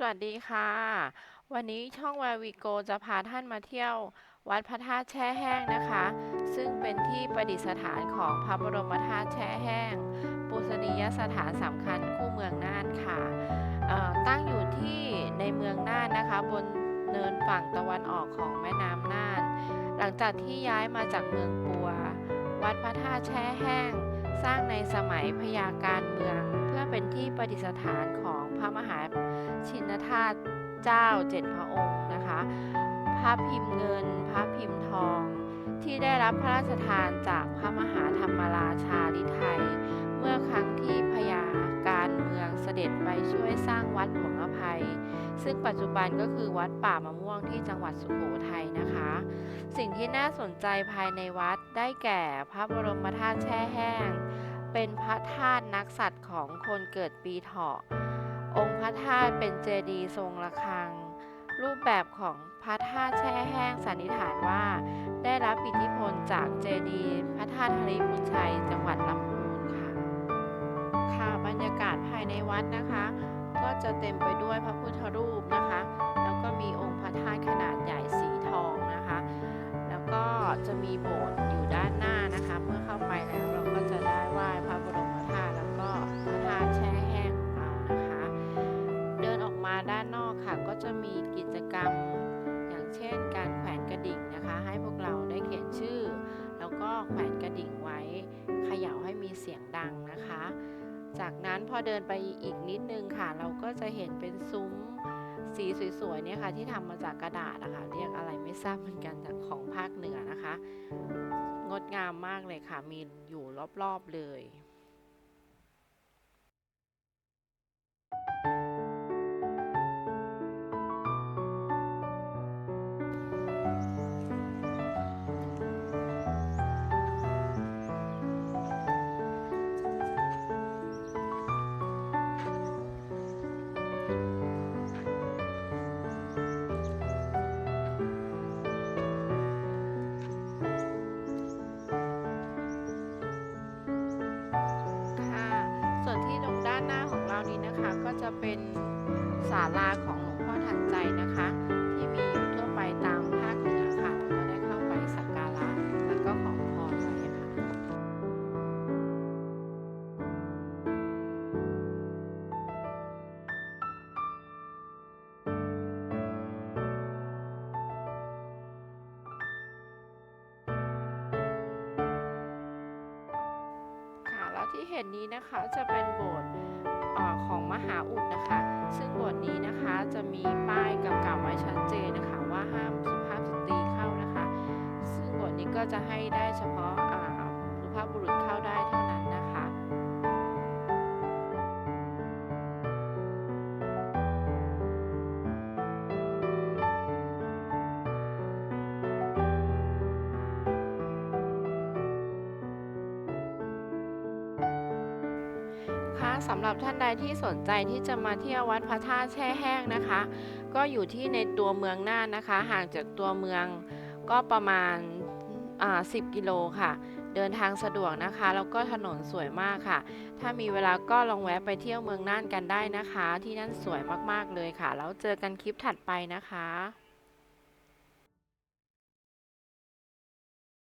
สวัสดีค่ะ วันนี้ช่องวาวีโกจะพาท่านมาเที่ยววัดพระธาตุแช่แห้งนะคะ ซึ่งเป็นที่ประดิษฐานของพระบรมธาตุแช่แห้ง ปูชนียสถานสำคัญคู่เมืองน่านค่ะตั้งอยู่ที่ในเมืองน่านนะคะ บนเนินฝั่งตะวันออกของแม่น้ำน่าน หลังจากที่ย้ายมาจากเมืองปัว วัดพระธาตุแช่แห้ง สร้างในสมัยพญาการเมือง พื่อเป็นที่ประดิษฐานของพระมหาชินธาตุเจ้าเจ็ดพระองค์นะคะ พระพิมพ์เงิน พระพิมพ์ทอง ที่ได้รับพระราชทานจากพระมหาธรรมราชาลิไทย เมื่อครั้งที่พญาการเมืองเสด็จไปช่วยสร้างวัดหลวงอภัย ซึ่งปัจจุบันก็คือวัดป่ามะม่วงที่จังหวัดสุโขทัยนะคะ สิ่งที่น่าสนใจภายในวัดได้แก่พระบรมธาตุแช่แห้ง เป็นพระธาตุนักสัตว์ของคนเกิดปีเถาะ องค์พระธาตุเป็นเจดีย์ทรงระฆัง รูปแบบของพระธาตุแช่แห้งสันนิษฐานว่า ได้รับอิทธิพลจากเจดีย์พระธาตุฮริพุนชัยจังหวัดลำพูนค่ะ ค่ะบรรยากาศภายในวัดนะคะ ก็จะเต็มไปด้วยพระพุทธรูปนะคะ แล้วก็มีองค์พระธาตุขนาดใหญ่สีทองนะคะ แล้วก็จะมีโบสถ์อยู่ด้านหน้านะคะ เมื่อเข้าไปแล้ว จากนั้นพอเดินไปอีกนิดนึงค่ะ เราก็จะเห็นเป็นซุ้มสีสวยๆเนี่ยค่ะที่ทำมาจากกระดาษนะคะเรียกอะไรไม่ทราบเหมือนกันจากของภาคเหนือนะคะ งดงามมากเลยค่ะมีอยู่รอบๆเลยานหน้าของเรานี้นะคะก็จะเป็นศาลาของหลวงพ่อทันใจนะคะ ที่มีอยู่ทั่วไปตามภาคเหนือค่ะเราก็ได้เข้าไปสักการะแล้วก็ขอพรไว้ค่ะค่ะแล้วที่เห็นนี้นะคะจะเป็นโบสถ์ ของมหาอุดนะคะ ซึ่งบทนี้นะคะจะมีป้ายกำกับไว้ชัดเจนนะคะ ว่าห้ามสุภาพสตรีเข้านะคะ ซึ่งบทนี้ก็จะให้ คะสำหรับท่านใดที่สนใจที่จะมาเที่ยววัดพระธาตุแช่แห้งนะคะ ก็อยู่ที่ในตัวเมืองน่านนะคะ ห่างจากตัวเมืองก็ประมาณอ่า10 กิโลค่ะ เดินทางสะดวกนะคะ แล้วก็ถนนสวยมากค่ะ ถ้ามีเวลาก็ลองแวะไปเที่ยวเมืองน่านกันได้นะคะ ที่นั่นสวยมากๆเลยค่ะ แล้วเจอกันคลิปถัดไปนะคะ